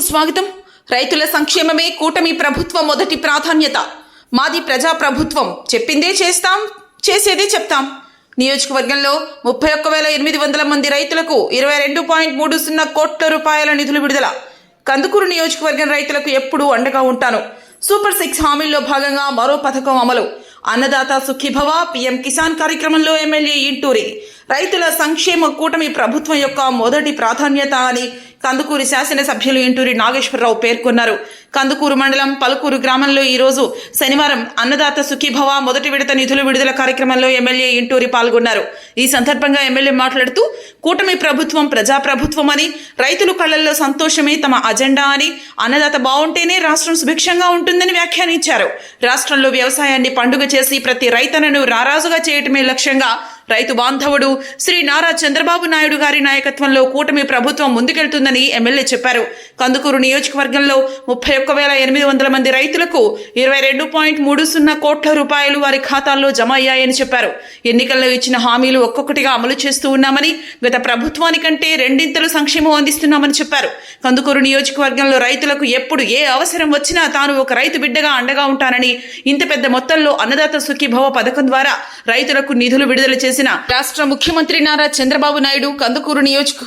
స్వాగతం. రైతుల సంక్షేమమే కూటమి ప్రభుత్వం మొదటి ప్రాధాన్యత. మాది ప్రజా ప్రభుత్వం చెప్పిందే చేస్తాం చేసేదే చెప్తాం. నియోజకవర్గంలో ముప్పై ఒక్క వేల ఎనిమిది వందల మంది రైతులకు ఇరవై రెండు పాయింట్ మూడు సున్నా కోట్ల రూపాయల నిధులు విడుదల. కందుకూరు నియోజకవర్గం రైతులకు ఎప్పుడూ అండగా ఉంటాను. సూపర్ సిక్స్ హామీల్లో భాగంగా మరో పథకం అమలు. అన్నదాత సుఖీభవ పీఎం కిసాన్ కార్యక్రమంలో ఎమ్మెల్యే ఇంటూరి. రైతుల సంక్షేమ కూటమి ప్రభుత్వం యొక్క మొదటి ప్రాధాన్యత అని కందుకూరు శాసనసభ్యులు ఇంటూరి నాగేశ్వరరావు పేర్కొన్నారు. కందుకూరు మండలం పలుకూరు గ్రామంలో ఈరోజు శనివారం అన్నదాత సుఖీభవ మొదటి విడత నిధులు విడుదల కార్యక్రమంలో ఎమ్మెల్యే ఇంటూరి పాల్గొన్నారు. ఈ సందర్భంగా ఎమ్మెల్యే మాట్లాడుతూ కూటమి ప్రభుత్వం ప్రజా ప్రభుత్వం అని రైతులు కళ్ళల్లో సంతోషమే తమ అజెండా అని అన్నదాత బాగుంటేనే రాష్ట్రం సుభిక్షంగా ఉంటుందని వ్యాఖ్యానించారు. రాష్ట్రంలో వ్యవసాయాన్ని పండుగ చేసి ప్రతి రైతనను రారాజుగా చేయటమే లక్ష్యంగా రైతు బాంధవుడు శ్రీ నారా చంద్రబాబు నాయుడు గారి నాయకత్వంలో కూటమి ప్రభుత్వం ముందుకెళ్తుందని ఎమ్మెల్యే చెప్పారు. కందుకూరు నియోజకవర్గంలో ముప్పై ఒక్క వేల ఎనిమిది వందల మంది రైతులకు ఇరవై రెండు పాయింట్ మూడు సున్నా కోట్ల రూపాయలు వారి ఖాతాల్లో జమ అయ్యాయని చెప్పారు. ఎన్నికల్లో ఇచ్చిన హామీలు ఒక్కొక్కటిగా అమలు చేస్తూ ఉన్నామని గత ప్రభుత్వానికంటే రెండింతలు సంక్షేమం అందిస్తున్నామని చెప్పారు. కందుకూరు నియోజకవర్గంలో రైతులకు ఎప్పుడు ఏ అవసరం వచ్చినా తాను ఒక రైతు బిడ్డగా అండగా ఉంటానని ఇంత పెద్ద మొత్తంలో అన్నదాత సుఖీభవ పథకం ద్వారా రైతులకు నిధులు విడుదల చేసి చేసిన రాష్ట్ర ముఖ్యమంత్రి నారా చంద్రబాబు నాయుడు కందుకూరు నియోజక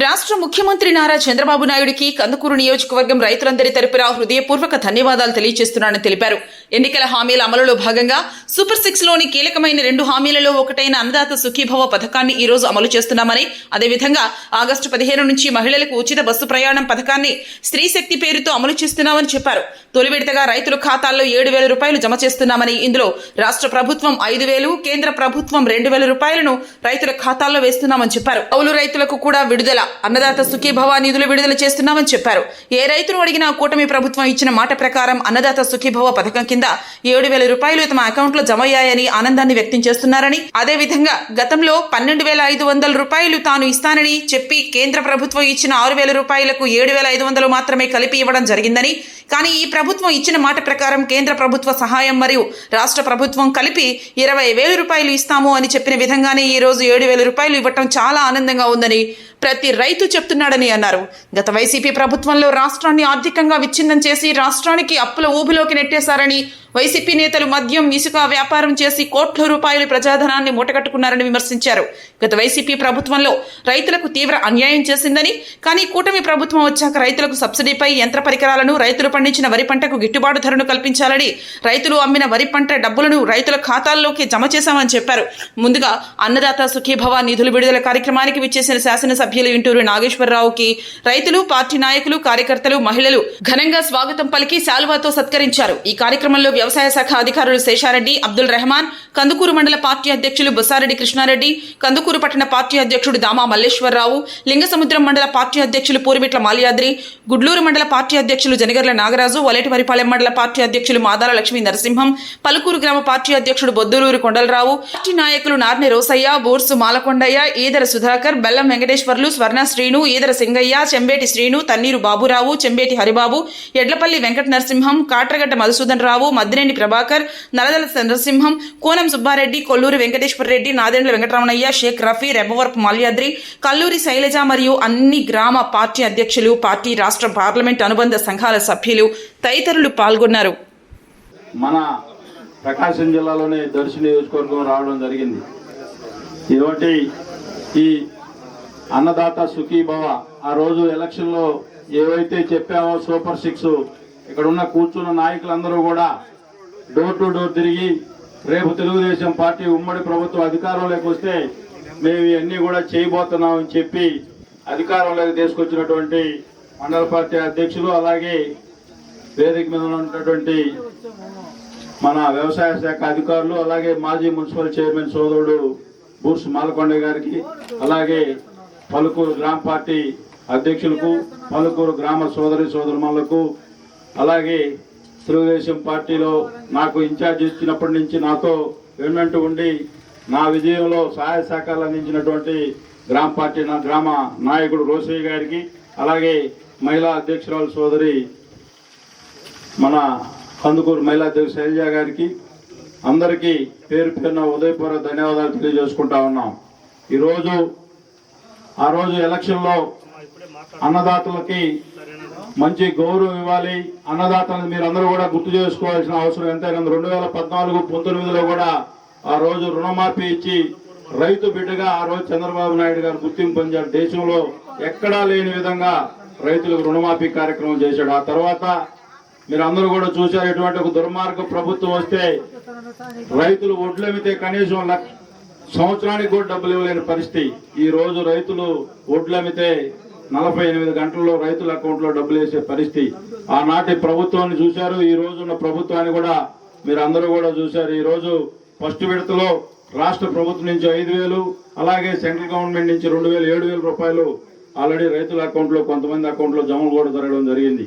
రాష్ట్ర ముఖ్యమంత్రి నారా చంద్రబాబు నాయుడికి కందుకూరు నియోజకవర్గం రైతులందరి తరపున హృదయపూర్వక ధన్యవాదాలు తెలియజేస్తున్నానని తెలిపారు. ఎన్నికల హామీల అమలులో భాగంగా సూపర్ సిక్స్లోని కీలకమైన రెండు హామీలలో ఒకటైన అన్నదాత సుఖీభవ పథకాన్ని ఈ రోజు అమలు చేస్తున్నామని అదేవిధంగా ఆగస్టు పదిహేను నుంచి మహిళలకు ఉచిత బస్సు ప్రయాణం పథకాన్ని స్త్రీ శక్తి పేరుతో అమలు చేస్తున్నామని చెప్పారు. తొలి విడతగా రైతుల ఖాతాల్లో ఏడు వేల రూపాయలు జమ చేస్తున్నామని ఇందులో రాష్ట్ర ప్రభుత్వం ఐదు వేలు కేంద్ర ప్రభుత్వం రెండు వేల రూపాయలను రైతుల ఖాతాల్లో వేస్తున్నామని చెప్పారు. కౌలు రైతులకు కూడా విడుదల అన్నదాత సుఖీభవ నిధులు విడుదల చేస్తున్నామని చెప్పారు. ఏ రైతును అడిగినా కూటమి ప్రభుత్వం ఇచ్చిన మాట ప్రకారం అన్నదాత సుఖీభవ పథకం కింద ఏడు వేల రూపాయలు తమ అకౌంట్లో జమ అయ్యాయని ఆనందాన్ని వ్యక్తం చేస్తున్నారని అదే విధంగా గతంలో పన్నెండు వేల ఐదు వందల రూపాయలు తాను ఇస్తానని చెప్పి కేంద్ర ప్రభుత్వం ఇచ్చిన ఆరు వేల రూపాయలకు ఏడు వేల ఐదు వందలు మాత్రమే కలిపి ఇవ్వడం జరిగిందని కానీ ఈ ప్రభుత్వం ఇచ్చిన మాట ప్రకారం కేంద్ర ప్రభుత్వ సహాయం మరియు రాష్ట్ర ప్రభుత్వం కలిపి ఇరవై వేల రూపాయలు ఇస్తాము అని చెప్పిన విధంగానే ఈ రోజు ఏడు వేల రూపాయలు ఇవ్వటం చాలా ఆనందంగా ఉందని ప్రతి రైతు చెప్తున్నాడని అన్నారు. గత వైసీపీ ప్రభుత్వంలో రాష్ట్రాన్ని ఆర్థికంగా విచ్ఛిన్నం చేసి రాష్ట్రానికి అప్పుల ఊబిలోకి నెట్టేశారని వైసీపీ నేతలు మద్యం ఇసుక వ్యాపారం చేసి కోట్ల రూపాయల ప్రజాధనాన్ని మూటగట్టుకున్నారని విమర్శించారు. గత వైసీపీ ప్రభుత్వంలో రైతులకు తీవ్ర అన్యాయం చేసిందని కానీ కూటమి ప్రభుత్వం వచ్చాక రైతులకు సబ్సిడీపై యంత్ర పరికరాలను రైతులు పండించిన వరి పంటకు గిట్టుబాటు ధరను కల్పించాలని రైతులు అమ్మిన వరి పంట డబ్బులను రైతుల ఖాతాల్లోకి జమ చేశామని చెప్పారు. ముందుగా అన్నదాత సుఖీభవ నిధులు విడుదల కార్యక్రమానికి విచ్చేసిన శాసనసభ్యులు గుంటూరు నాగేశ్వరరావుకి రైతులు పార్టీ నాయకులు కార్యకర్తలు మహిళలు ఘనంగా స్వాగతం పలికి శాలువాతో సత్కరించారు. ఈ కార్యక్రమంలో వ్యవసాయ శాఖ అధికారులు శేషారెడ్డి అబ్దుల్ రెహమాన్ కందుకూరు మండల పార్టీ అధ్యక్షులు బుసారెడ్డి కృష్ణారెడ్డి కందుకూరు పట్టణ పార్టీ అధ్యక్షుడు దామా మల్లేశ్వరరావు లింగసముద్రం మండల పార్టీ అధ్యక్షులు పూర్విట్ల మాల్యాద్రి గుడ్లూరు మండల పార్టీ అధ్యక్షులు జనగర్ల నాగరాజు వలేటివరిపాలెం మండల పార్టీ అధ్యక్షులు మాదాల లక్ష్మీ నరసింహం పలుకూరు గ్రామ పార్టీ అధ్యక్షుడు బొద్దులూరు కొండలరావు పార్టీ నాయకులు నార్ని రోసయ్య బోర్సు మాలకొండయ్య ఈదర సుధాకర్ బెల్లం వెంకటేశ్వర్లు స్వర్ణ శ్రీను ఈదర సింగయ్య చెంబేటి శ్రీను తన్నీరు బాబురావు చెంబేటి హరిబాబు ఎడ్లపల్లి వెంకట నరసింహం కాట్రగడ్డ మధుసూదన్ రావు మద్దినేని ప్రభాకర్ నలదల నరసింహం కోనం సుబ్బారెడ్డి కొల్లూరు వెంకటేశ్వర రెడ్డి నాదెండ్ల వెంకటరమణయ్య షేక్ రఫీ రెబ్బవరపు మాల్యాద్రి కల్లూరి శైలజ మరియు అన్ని గ్రామ పార్టీ అధ్యక్షులు పార్టీ రాష్ట్ర పార్లమెంట్ అనుబంధ సంఘాల సభ్యులు తదితరులు పాల్గొన్నారు. మన ప్రకాశం జిల్లాలోనే దర్శి నియోజకవర్గం రావడం జరిగింది. ఇటువంటి ఈ అన్నదాత సుఖీభవ ఆ రోజు ఎలక్షన్లో ఏవైతే చెప్పామో సూపర్ సిక్స్ ఇక్కడ ఉన్న కూర్చున్న నాయకులందరూ కూడా డోర్ టు డోర్ తిరిగి రేపు తెలుగుదేశం పార్టీ ఉమ్మడి ప్రభుత్వం అధికారంలోకి వస్తే మేము ఇవన్నీ కూడా చేయబోతున్నామని చెప్పి అధికారంలోకి తీసుకొచ్చినటువంటి మండల పార్టీ అధ్యక్షులు అలాగే వేదిక మీద ఉన్నటువంటి మన వ్యవసాయ శాఖ అధికారులు అలాగే మాజీ మున్సిపల్ చైర్మన్ సోదరుడు బూర్స్ మాలకొండ గారికి అలాగే పలుకూరు గ్రామ పార్టీ అధ్యక్షులకు పలుకూరు గ్రామ సోదరి సోదరుమణులకు అలాగే తెలుగుదేశం పార్టీలో నాకు ఇన్ఛార్జ్ ఇచ్చినప్పటి నుంచి నాతో వెన్నంటూ ఉండి నా విజయంలో సహాయ సహకారాలు అందించినటువంటి గ్రామ పార్టీ నా గ్రామ నాయకుడు రోసయ్య గారికి అలాగే మహిళా అధ్యక్షురాలు సోదరి మన కందుకూరు మహిళా అధ్యక్షుడు శైలజ గారికి అందరికీ పేరు పేరున ఉదయపూర్వ ధన్యవాదాలు తెలియజేసుకుంటా ఉన్నాం. ఈరోజు ఆ రోజు ఎలక్షన్లో అన్నదాతలకి మంచి గౌరవం ఇవ్వాలి. అన్నదాతలను మీరందరూ కూడా గుర్తు చేసుకోవాల్సిన అవసరం ఎంతైనా. రెండు వేల పద్నాలుగు పంతొమ్మిదిలో కూడా ఆ రోజు రుణమాఫీ ఇచ్చి రైతు బిడ్డగా ఆ రోజు చంద్రబాబు నాయుడు గారు గుర్తింపు పొందారు. దేశంలో ఎక్కడా లేని విధంగా రైతులకు రుణమాఫీ కార్యక్రమం చేశాడు. ఆ తర్వాత మీరు అందరూ కూడా చూశారు. ఎటువంటి ఒక దుర్మార్గ ప్రభుత్వం వస్తే రైతులు ఒడ్లమితే కనీసం లక్ష సంవత్సరానికి కూడా డబ్బులు ఇవ్వలేని పరిస్థితి. ఈ రోజు రైతులు అమ్మితే నలభై ఎనిమిది గంటల్లో రైతుల అకౌంట్లో డబ్బులు వేసే పరిస్థితి. ఆనాటి ప్రభుత్వాన్ని చూశారు ఈ రోజున్న ప్రభుత్వాన్ని కూడా మీరు అందరూ కూడా చూశారు. ఈ రోజు ఫస్ట్ విడతలో రాష్ట్ర ప్రభుత్వం నుంచి ఐదు వేలు అలాగే సెంట్రల్ గవర్నమెంట్ నుంచి రెండు వేలు ఏడు వేల రూపాయలు ఆల్రెడీ రైతుల అకౌంట్లో కొంతమంది అకౌంట్లో జమలు కూడా జరగడం జరిగింది.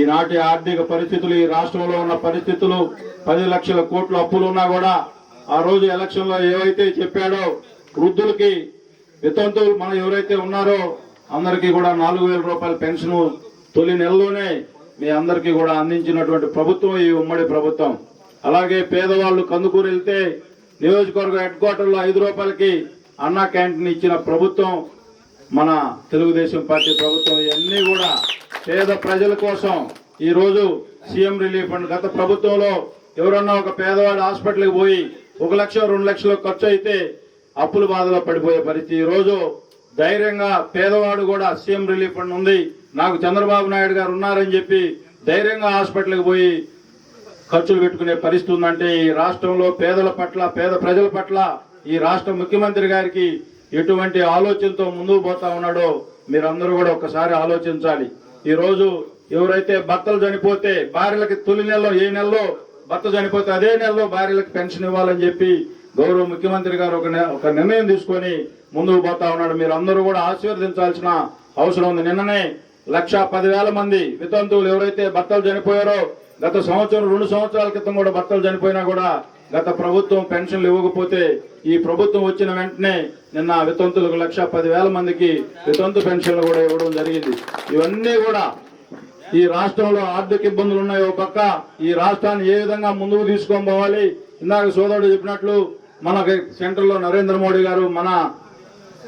ఈనాటి ఆర్థిక పరిస్థితులు ఈ రాష్ట్రంలో ఉన్న పరిస్థితులు పది లక్షల కోట్ల అప్పులు ఉన్నా కూడా ఆ రోజు ఎలక్షన్లో ఏవైతే చెప్పాడో వృద్ధులకి వితంతువులు మనం ఎవరైతే ఉన్నారో అందరికీ కూడా నాలుగు వేల రూపాయల పెన్షన్ తొలి నెలలోనే మీ అందరికీ కూడా అందించినటువంటి ప్రభుత్వం ఈ ఉమ్మడి ప్రభుత్వం. అలాగే పేదవాళ్ళు కందుకూరు వెళ్తే నియోజకవర్గ హెడ్ క్వార్టర్లో ఐదు రూపాయలకి అన్నా క్యాంటీన్ ఇచ్చిన ప్రభుత్వం మన తెలుగుదేశం పార్టీ ప్రభుత్వం ఇవన్నీ కూడా పేద ప్రజల కోసం ఈరోజు సీఎం రిలీఫ్ ఫండ్. గత ప్రభుత్వంలో ఎవరన్నా ఒక పేదవాడు హాస్పిటల్కి పోయి ఒక లక్ష రెండు లక్షలు ఖర్చు అయితే అప్పుల బాధలో పడిపోయే పరిస్థితి. ఈ రోజు ధైర్యంగా పేదవాడు కూడా సీఎం రిలీఫ్ ఫండ్ ఉంది. నాకు చంద్రబాబు నాయుడు గారు ఉన్నారని చెప్పి ధైర్యంగా హాస్పిటల్కి పోయి ఖర్చులు పెట్టుకునే పరిస్థితి ఉందంటే ఈ రాష్ట్రంలో పేదల పట్ల పేద ప్రజల పట్ల ఈ రాష్ట్ర ముఖ్యమంత్రి గారికి ఎటువంటి ఆలోచనతో ముందుకు పోతా ఉన్నాడో మీరందరూ కూడా ఒకసారి ఆలోచించాలి. ఈరోజు ఎవరైతే భర్తలు చనిపోతే భార్యలకి తొలి నెలలో ఏ నెలలో భర్త చనిపోతే అదే నెలలో భార్యలకు పెన్షన్ ఇవ్వాలని చెప్పి గౌరవ ముఖ్యమంత్రి గారు ఒక ఒక నిర్ణయం తీసుకొని ముందుకు పోతా ఉన్నాడు. మీరు అందరూ కూడా ఆశీర్వదించాల్సిన అవసరం ఉంది. నిన్ననే లక్ష పదివేల మంది వితంతువులు ఎవరైతే భర్తలు చనిపోయారో గత సంవత్సరం రెండు సంవత్సరాల క్రితం కూడా భర్తలు చనిపోయినా కూడా గత ప్రభుత్వం పెన్షన్లు ఇవ్వకపోతే ఈ ప్రభుత్వం వచ్చిన వెంటనే నిన్న వితంతులకు లక్ష పదివేల మందికి వితంతు పెన్షన్లు కూడా ఇవ్వడం జరిగింది. ఇవన్నీ కూడా ఈ రాష్ట్రంలో ఆర్థిక ఇబ్బందులు ఉన్నాయి ఒక పక్క. ఈ రాష్ట్రాన్ని ఏ విధంగా ముందుకు తీసుకొని పోవాలి? ఇందాక సోదరుడు చెప్పినట్లు మన సెంటర్లో నరేంద్ర మోడీ గారు మన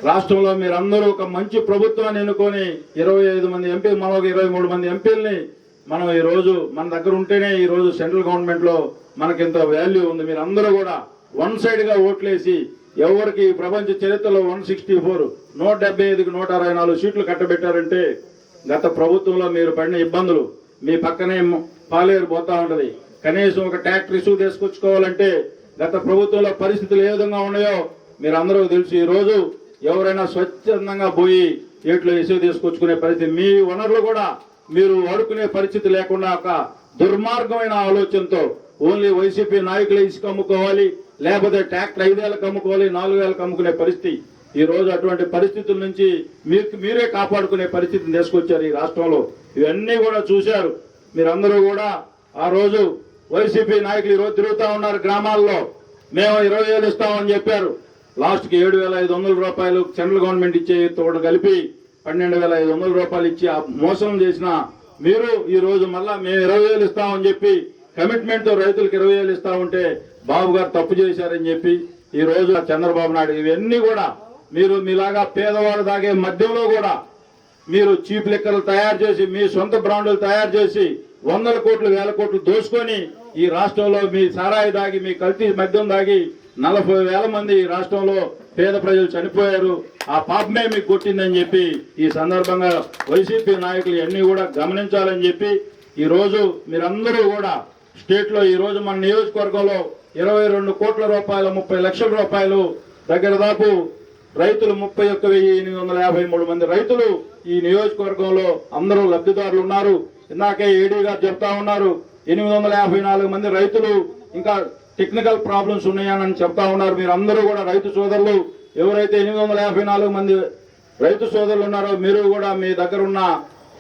రాష్ట్రంలో మీరందరూ ఒక మంచి ప్రభుత్వాన్ని ఎన్నుకొని ఇరవై ఐదు మంది ఎంపీ మనం ఒక ఇరవై మూడు మంది ఎంపీలని మనం ఈ రోజు మన దగ్గర ఉంటేనే ఈ రోజు సెంట్రల్ గవర్నమెంట్లో మనకి ఇంత వాల్యూ ఉంది. మీరందరూ కూడా వన్ సైడ్గా ఓట్లేసి ఎవరికి ప్రపంచ చరిత్రలో వన్ సిక్స్టీ ఫోర్ నూట డెబ్బై ఐదుకి నూట అరవై నాలుగు సీట్లు కట్టబెట్టారంటే గత ప్రభుత్వంలో మీరు పడిన ఇబ్బందులు మీ పక్కనే పాలేరు పోతా ఉండదు కనీసం ఒక ట్యాక్టర్ ఇష్యూ తీసుకొచ్చుకోవాలంటే గత ప్రభుత్వంలో పరిస్థితులు ఏ విధంగా ఉన్నాయో మీరు అందరూ తెలుసు. ఈ రోజు ఎవరైనా స్వచ్ఛందంగా పోయి ఏట్లో ఇష్యూ తీసుకొచ్చుకునే పరిస్థితి మీ వనరులు కూడా మీరు వాడుకునే పరిస్థితి లేకుండా ఒక దుర్మార్గమైన ఆలోచనతో ఓన్లీ వైసీపీ నాయకులు ఇసుక అమ్ముకోవాలి లేకపోతే ట్రాక్టర్ ఐదేళ్ళకి అమ్ముకోవాలి నాలుగు వేలకు అమ్ముకునే పరిస్థితి ఈ రోజు అటువంటి పరిస్థితుల నుంచి మీకు మీరే కాపాడుకునే పరిస్థితిని తీసుకొచ్చారు ఈ రాష్ట్రంలో. ఇవన్నీ కూడా చూశారు. మీరందరూ కూడా ఆ రోజు వైసీపీ నాయకులు ఈరోజు రోజు ఉన్నారు గ్రామాల్లో. మేము ఇరవై వేలు ఇస్తామని చెప్పారు. లాస్ట్కి ఏడు వేల ఐదు వందల రూపాయలు సెంట్రల్ గవర్నమెంట్ ఇచ్చే తోడు కలిపి పన్నెండు వేల ఐదు వందల రూపాయలు ఇచ్చి ఆ మోసం చేసిన మీరు ఈ రోజు మళ్ళా మేము ఇరవై వేలు ఇస్తామని చెప్పి కమిట్మెంట్తో రైతులకు ఇరవై వేలు ఇస్తా ఉంటే బాబు గారు తప్పు చేశారని చెప్పి ఈ రోజు చంద్రబాబు నాయుడు ఇవన్నీ కూడా మీరు మీలాగా పేదవాడు తాగే మద్యంలో కూడా మీరు చీప్ లెక్కలు తయారు చేసి మీ సొంత బ్రాండ్లు తయారు చేసి వందల కోట్లు వేల కోట్లు దోసుకొని ఈ రాష్ట్రంలో మీ సారాయి దాగి మీ కల్తీ మద్యం దాగి నలభై వేల మంది ఈ రాష్ట్రంలో పేద ప్రజలు చనిపోయారు. ఆ పాపమే మీకు కొట్టిందని చెప్పి ఈ సందర్భంగా వైసీపీ నాయకులు అన్ని కూడా గమనించాలని చెప్పి ఈరోజు మీరందరూ కూడా స్టేట్లో ఈరోజు మన నియోజకవర్గంలో ఇరవై రెండు కోట్ల రూపాయల ముప్పై లక్షల రూపాయలు దగ్గర దాపు రైతులు ముప్పై ఒక్క వెయ్యి ఎనిమిది వందల యాభై మూడు మంది రైతులు ఈ నియోజకవర్గంలో అందరూ లబ్ధిదారులు ఉన్నారు. ఇందాకే ఏడీ గారు చెప్తా ఉన్నారు ఎనిమిది వందల యాభై నాలుగు మంది రైతులు ఇంకా టెక్నికల్ ప్రాబ్లమ్స్ ఉన్నాయని చెప్తా ఉన్నారు. మీరు అందరూ కూడా రైతు సోదరులు ఎవరైతే ఎనిమిది వందల యాభై నాలుగు మంది రైతు సోదరులు ఉన్నారో మీరు కూడా మీ దగ్గర ఉన్న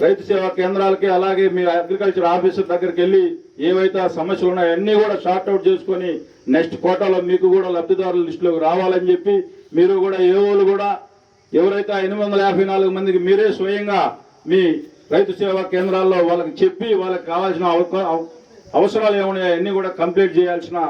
రైతు సేవా కేంద్రాలకి అలాగే మీ అగ్రికల్చర్ ఆఫీసర్ దగ్గరికి వెళ్ళి ఏవైతే ఆ సమస్యలు ఉన్నాయో అన్ని కూడా షార్ట్ అవుట్ చేసుకొని నెక్స్ట్ కోటాలో మీకు కూడా లబ్ధిదారుల లిస్టులోకి రావాలని చెప్పి మీరు కూడా ఏవోలు కూడా ఎవరైతే ఎనిమిది వందల యాభై నాలుగు మందికి మీరే స్వయంగా మీ రైతు సేవా కేంద్రాల్లో వాళ్ళకి చెప్పి వాళ్ళకి కావాల్సిన అవ- అవసరాలు ఏమున్నాయో అన్ని కూడా కంప్లీట్ చేయాల్సిన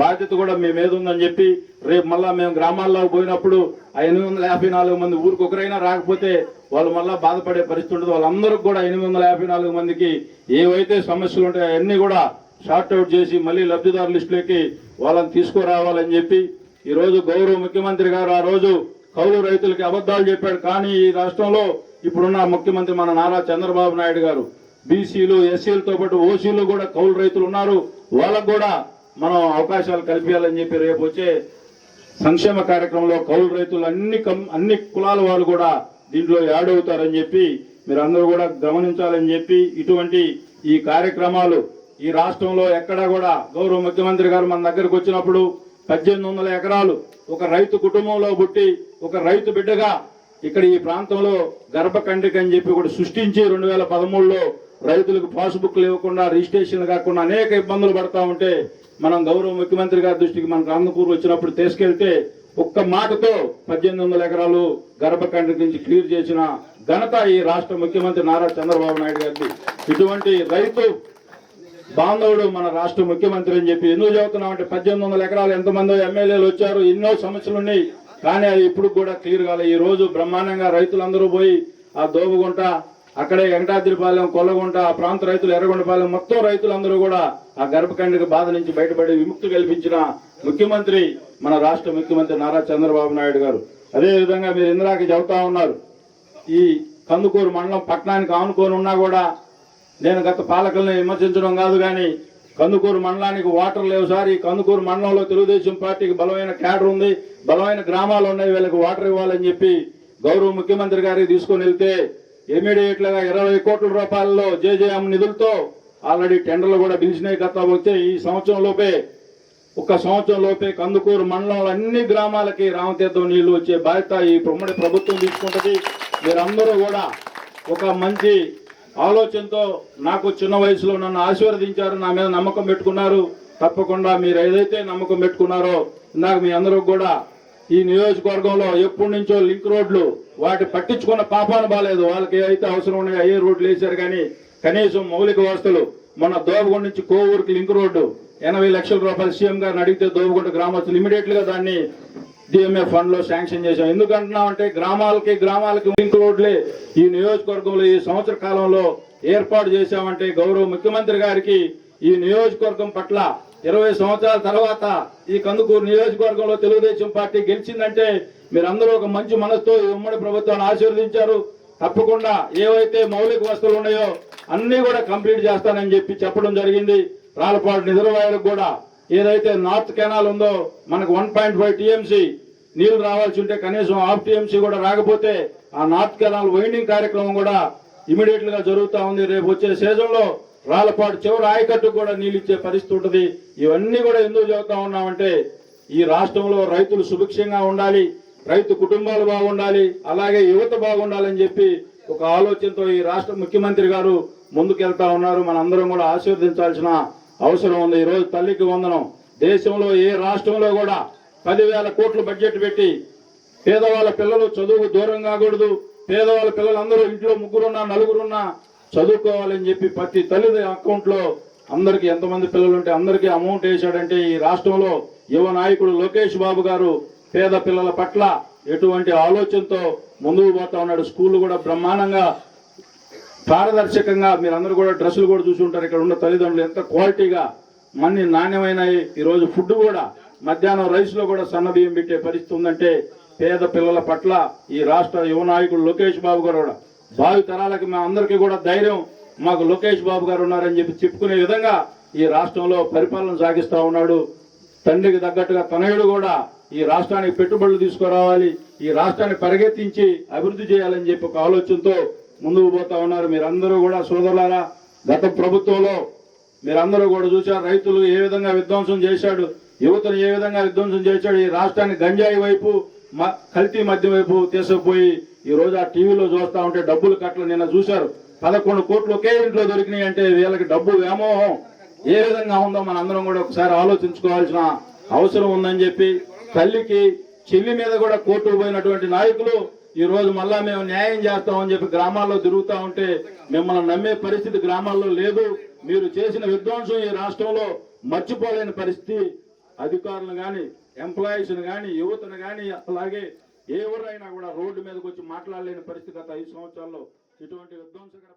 బాధ్యత కూడా మీ మీద ఉందని చెప్పి రేపు మళ్ళా మేము గ్రామాల్లో పోయినప్పుడు ఆ ఎనిమిది యాభై నాలుగు మంది ఊరికి ఒకరైనా రాకపోతే వాళ్ళు మళ్ళా బాధపడే పరిస్థితి ఉండదు. వాళ్ళందరికీ కూడా ఎనిమిది యాభై నాలుగు మందికి ఏవైతే సమస్యలు ఉంటాయో అవన్నీ కూడా షార్ట్ అవుట్ చేసి మళ్ళీ లబ్ధిదారు లిస్టులోకి వాళ్ళని తీసుకురావాలని చెప్పి ఈరోజు గౌరవ ముఖ్యమంత్రి గారు ఆ రోజు కౌలు రైతులకి అబద్ధాలు చెప్పాడు. కానీ ఈ రాష్ట్రంలో ఇప్పుడున్న ముఖ్యమంత్రి మన నారా చంద్రబాబు నాయుడు గారు బీసీలు ఎస్సీలతో పాటు ఓసీలు కూడా కౌలు రైతులు ఉన్నారు. వాళ్ళకు కూడా మనం అవకాశాలు కల్పించాలని చెప్పి రేపు వచ్చే సంక్షేమ కార్యక్రమంలో కౌలు రైతులు అన్ని కం- అన్ని కులాల వాళ్ళు కూడా దీంట్లో యాడ్ అవుతారని చెప్పి మీరు అందరూ కూడా గమనించాలని చెప్పి ఇటువంటి ఈ కార్యక్రమాలు ఈ రాష్ట్రంలో ఎక్కడా కూడా గౌరవ ముఖ్యమంత్రి గారు మన దగ్గరకు వచ్చినప్పుడు పద్దెనిమిది వందల ఎకరాలు ఒక రైతు కుటుంబంలో పుట్టి ఒక రైతు బిడ్డగా ఇక్కడ ఈ ప్రాంతంలో గర్భకండ్రిక అని చెప్పి కూడా సృష్టించి రెండు వేల పదమూడులో రైతులకు పాస్బుక్లు ఇవ్వకుండా రిజిస్ట్రేషన్ కాకుండా అనేక ఇబ్బందులు పడతా ఉంటే మనం గౌరవ ముఖ్యమంత్రి గారి దృష్టికి మనకు ఆంధ్రపూర్ వచ్చినప్పుడు తీసుకెళ్తే ఒక్క మాటతో పద్దెనిమిది వందల ఎకరాలు గర్భకండ్రి నుంచి క్లియర్ చేసిన ఘనత ఈ రాష్ట్ర ముఖ్యమంత్రి నారా చంద్రబాబు నాయుడు గారిది. ఇటువంటి రైతు బాంధవుడు మన రాష్ట్ర ముఖ్యమంత్రి అని చెప్పి ఎందుకు చెబుతున్నాం అంటే పద్దెనిమిది వందల ఎకరాలు ఎంతమంది ఎమ్మెల్యేలు వచ్చారు ఎన్నో సమస్యలు ఉన్నాయి. కానీ అది ఇప్పుడు కూడా క్లియర్ కాలే. ఈ రోజు బ్రహ్మాండంగా రైతులందరూ పోయి ఆ దోబగుంట అక్కడే వెంకటాద్రిపాలెం కొల్లగుంట ఆ ప్రాంత రైతులు ఎర్రగొండపాలెం మొత్తం రైతులందరూ కూడా ఆ గర్భకండికి బాధ నుంచి బయటపడి విముక్తి కల్పించిన ముఖ్యమంత్రి మన రాష్ట్ర ముఖ్యమంత్రి నారా చంద్రబాబు నాయుడు గారు. అదే విధంగా మీరు ఇందిరాకి చెబుతా ఉన్నారు. ఈ కందుకూరు మండలం పట్టణానికి ఆనుకొని ఉన్నా కూడా నేను గత పాలకుల్ని విమర్శించడం కాదు కానీ కందుకూరు మండలానికి వాటర్ లేవు సార్. ఈ కందుకూరు మండలంలో తెలుగుదేశం పార్టీకి బలమైన క్యాడర్ ఉంది. బలమైన గ్రామాలు ఉన్నాయి. వీళ్ళకి వాటర్ ఇవ్వాలని చెప్పి గౌరవ ముఖ్యమంత్రి గారికి తీసుకొని వెళ్తే ఇమీడియట్గా ఇరవై కోట్ల రూపాయలలో జేజేఎం నిధులతో ఆల్రెడీ టెండర్లు కూడా పిలిచినాయి గత వస్తే ఈ సంవత్సరం లోపే ఒక సంవత్సరం లోపే కందుకూరు మండలంలో అన్ని గ్రామాలకి రామతీర్థం నీళ్ళు వచ్చే బాధ్యత ఈ ఉమ్మడి ప్రభుత్వం తీసుకుంటుంది. మీరందరూ కూడా ఒక మంచి ఆలోచనతో నాకు చిన్న వయసులో నన్ను ఆశీర్వదించారు నా మీద నమ్మకం పెట్టుకున్నారు. తప్పకుండా మీరు ఏదైతే నమ్మకం పెట్టుకున్నారో ఇందాక మీ అందరూ కూడా ఈ నియోజకవర్గంలో ఎప్పటి నుంచో లింక్ రోడ్లు వాటి పట్టించుకున్న పాపాలు బాగాలేదు వాళ్ళకి ఏవైతే అవసరం ఉన్నాయో అయ్యే రోడ్లు వేశారు కానీ కనీసం మౌలిక వ్యవస్థలు మన దోబగుండ నుంచి కోవూరుకి లింక్ రోడ్డు ఎనభై లక్షల రూపాయలు సీఎం గారిని అడిగితే దోబగుంట గ్రామస్తులు ఇమీడియట్గా దాన్ని డిఎంఏ ఫండ్లో శాంక్షన్ చేశాం. ఎందుకంటున్నామంటే గ్రామాలకి గ్రామాలకి లింక్ రోడ్లే ఈ నియోజకవర్గంలో ఈ సంవత్సర కాలంలో ఏర్పాటు చేశామంటే గౌరవ ముఖ్యమంత్రి గారికి ఈ నియోజకవర్గం పట్ల ఇరవై సంవత్సరాల తర్వాత ఈ కందుకూరు నియోజకవర్గంలో తెలుగుదేశం పార్టీ గెలిచిందంటే మీరందరూ ఒక మంచి మనసుతో ఈ ఉమ్మడి ప్రభుత్వాన్ని ఆశీర్వదించారు. తప్పకుండా ఏవైతే మౌలిక వస్తువులు ఉన్నాయో అన్ని కూడా కంప్లీట్ చేస్తానని చెప్పి చెప్పడం జరిగింది. రాలపాడు నిధులవాయలకు కూడా ఏదైతే నార్త్ కెనాల్ ఉందో మనకు వన్ పాయింట్ ఫైవ్ టీఎంసీ నీళ్ళు రావాల్సి ఉంటే కనీసం హాఫ్ టీఎంసీ కూడా రాకపోతే ఆ నార్త్ కెనాల్ వైండింగ్ కార్యక్రమం కూడా ఇమీడియట్గా జరుగుతూ ఉంది. రేపు వచ్చే సీజన్లో చివరి ఆయకట్టుకు కూడా నీళ్ళు ఇచ్చే పరిస్థితి ఉంటుంది. ఇవన్నీ కూడా ఎందుకు చెబుతా ఉన్నామంటే ఈ రాష్ట్రంలో రైతులు సుభిక్షంగా ఉండాలి రైతు కుటుంబాలు బాగుండాలి అలాగే యువత బాగుండాలని చెప్పి ఒక ఆలోచనతో ఈ రాష్ట్ర ముఖ్యమంత్రి గారు ముందుకెళ్తా ఉన్నారు. మనందరం కూడా ఆశీర్వదించాల్సిన అవసరం ఉంది. ఈరోజు తల్లికి వందనం. దేశంలో ఏ రాష్ట్రంలో కూడా పదివేల కోట్లు బడ్జెట్ పెట్టి పేదవాళ్ళ పిల్లలు చదువుకు దూరం కాకూడదు. పేదవాళ్ళ పిల్లలందరూ ఇంట్లో ముగ్గురున్నా నలుగురున్నా చదువుకోవాలని చెప్పి ప్రతి తల్లి అకౌంట్లో అందరికి ఎంతమంది పిల్లలు ఉంటే అందరికీ అమౌంట్ వేశాడంటే ఈ రాష్ట్రంలో యువ నాయకుడు లోకేష్ బాబు గారు పేద పిల్లల పట్ల ఎటువంటి ఆలోచనతో ముందుకు పోతా ఉన్నాడు. స్కూల్ కూడా బ్రహ్మాండంగా పారదర్శకంగా మీరందరూ కూడా డ్రెస్సులు కూడా చూసి ఉంటారు. ఇక్కడ ఉన్న తల్లిదండ్రులు ఎంత క్వాలిటీగా మన్ని నాణ్యమైన ఈరోజు ఫుడ్ కూడా మధ్యాహ్నం రైస్లో కూడా సన్నబియ్యం పెట్టే పరిస్థితి ఉందంటే పేద పిల్లల పట్ల ఈ రాష్ట్ర యువ నాయకుడు లోకేష్ బాబు గారు కూడా భావి తరాలకి మా అందరికీ కూడా ధైర్యం. మాకు లోకేష్ బాబు గారు ఉన్నారని చెప్పి చెప్పుకునే విధంగా ఈ రాష్ట్రంలో పరిపాలన సాగిస్తూ ఉన్నాడు. తండ్రికి తగ్గట్టుగా తనయుడు కూడా ఈ రాష్ట్రానికి పెట్టుబడులు తీసుకురావాలి. ఈ రాష్ట్రాన్ని పరిగెత్తించి అభివృద్ధి చేయాలని చెప్పి ఒక ఆలోచనతో ముందుకు పోతా ఉన్నారు. మీరందరూ కూడా సోదరులారా గత ప్రభుత్వంలో మీరందరూ కూడా చూశారు రైతులు ఏ విధంగా విధ్వంసం చేశాడు యువతను ఏ విధంగా విధ్వంసం చేశాడు ఈ రాష్ట్రాన్ని గంజాయి వైపు మ- కల్తీ మద్యం వైపు తీసుకుపోయి ఈ రోజు ఆ టీవీలో చూస్తా ఉంటే డబ్బులు కట్టలు నిన్న చూశారు. పదకొండు కోట్లు ఒకే ఇంట్లో దొరికినాయి అంటే వీళ్ళకి డబ్బు వ్యామోహం. ఏ విధంగా ఉందో మన అందరం కూడా ఒకసారి ఆలోచించుకోవాల్సిన అవసరం ఉందని చెప్పి తల్లికి చెల్లి మీద కూడా కోర్టుకు పోయినటువంటి నాయకులు ఈ రోజు మళ్ళా మేము న్యాయం చేస్తామని చెప్పి గ్రామాల్లో తిరుగుతా ఉంటే మిమ్మల్ని నమ్మే పరిస్థితి గ్రామాల్లో లేదు. మీరు చేసిన విధ్వంసం ఈ రాష్ట్రంలో మర్చిపోలేని పరిస్థితి. అధికారులను కానీ ఎంప్లాయీస్ని కానీ యువతను కానీ అలాగే ఎవరైనా కూడా రోడ్డు మీదకి వచ్చి మాట్లాడలేని పరిస్థితి గత ఐదు సంవత్సరాల్లో. ఇటువంటి విధ్వంసకర